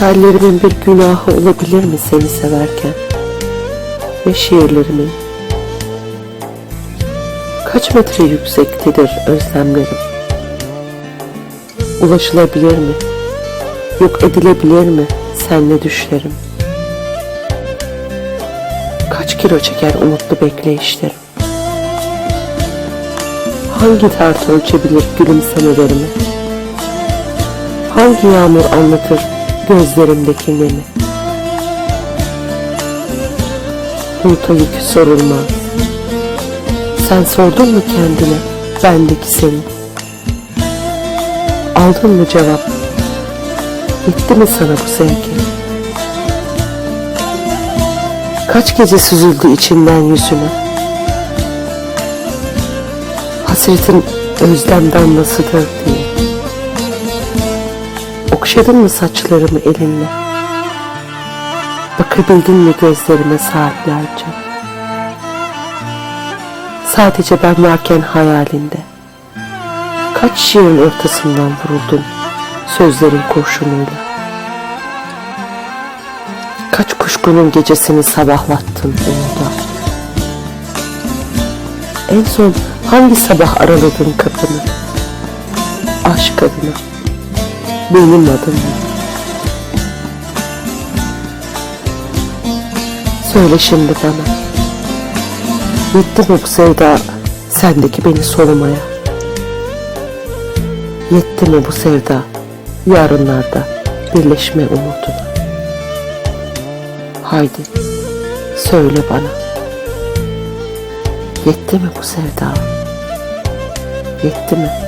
Hallerimin bir günahı olabilir mi seni severken? Ve şiirlerimin? Kaç metre yüksektedir özlemlerim? Ulaşılabilir mi? Yok edilebilir mi senle düşlerim? Kaç kilo çeker umutlu bekleyişlerim? Hangi tart ölçebilir gülümsemelerimi? Hangi yağmur anlatır gözlerimdeki nemi? Buluta yükü sorulmaz. Sen sordun mu kendine bendeki seni? Aldın mı cevap? Bitti mi sana bu sevgi? Kaç gece süzüldü içinden yüzüne? Hasretin özlem damlasıdır diye. Okşadın mı saçlarımı elinle? Bakabildin mi gözlerime saatlerce? Sadece ben varken hayalinde. Kaç şiirin ortasından vuruldun sözlerin kurşunuyla. Kaç kuşkunun gecesini sabahlattın umuda. En son hangi sabah araladın kapını? Aşk adına. Benim adım. Söyle şimdi bana. Yetti mi bu sevda sendeki beni solumaya? Yetti mi bu sevda yarınlarda birleşme umuduna? Haydi söyle bana. Yetti mi bu sevda? Yetti mi?